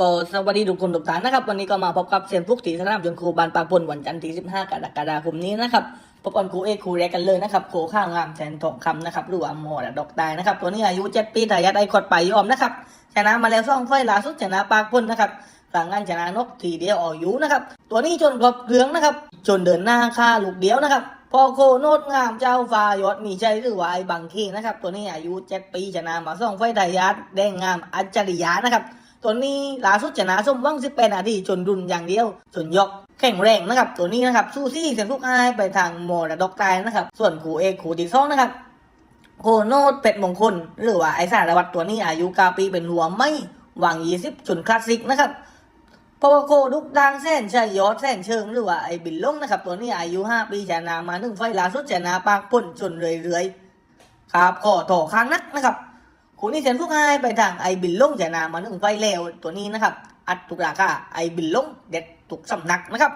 ก็สวัสดีทุกคนทุกท่านนะครับ วันนี้ก็มาพบกับเซียนฟุกตีสนามจนครูบานปากปนวันจันทร์ที่ 15 กรกฎาคมนี้นะครับพบกันครูเอกครูแรกกันเลยนะครับโคข้างงามแสนทองคำนะครับหรือว่าหมอดอกตายนะครับ ตัวนี้อายุ7ปีทายาทไอคอดไปยอมนะครับชนะมาแล้วซ่องไฟล่าสุดชนะปากปนนะครับหลังงานชนะนกทีเดียวออกอยู่นะครับตัวนี้จนครบเครื่องนะครับจนเดินหน้าค่าลูกเดียวนะครับพอโคโนดงามเจ้าฟ้ายอดมีใจหรือว่าไอ้บังคีนะครับตัวนี้อายุเจ็ดปีชนะมาซ่องไฟทายาทแดงงามอัจฉริยะนะครับ ตัวนี้ล่าสุดชนะส้มว่างสิบแปดนาทีจนรุนอย่างเดียวจนยกแข่งแรงนะครับ ตัวนี้นะครับสู้ซี่เสียงทุกอายไปทางโมระดอกตายนะครับ ส่วนขู่เอกขู่ที่องนะครับโคโนดเป็ดมงคล หรือว่าไอสารวัตรตัวนี้อายุกาปีเป็นหัวไม่หวังยี่สิบจนคลาสสิกนะครับพอโคดุกดังแสนชัยยอดแสนเชิงหรือว่าไอบินลงนะครับ ตัวนี้อายุห้าปีชนะมาหนึ่งไฟล่าสุดชนะปากพ่นจนเรื่อยๆครับขอต่อค้างนักนะครับ คุณนี่เส้นพวกให้ไปทางไอบินลงจะนามาหนึ่งไฟเลวตัวนี้นะครับ อัดทุกราคาไอบินลงเด็ดทุกสำนักนะครับ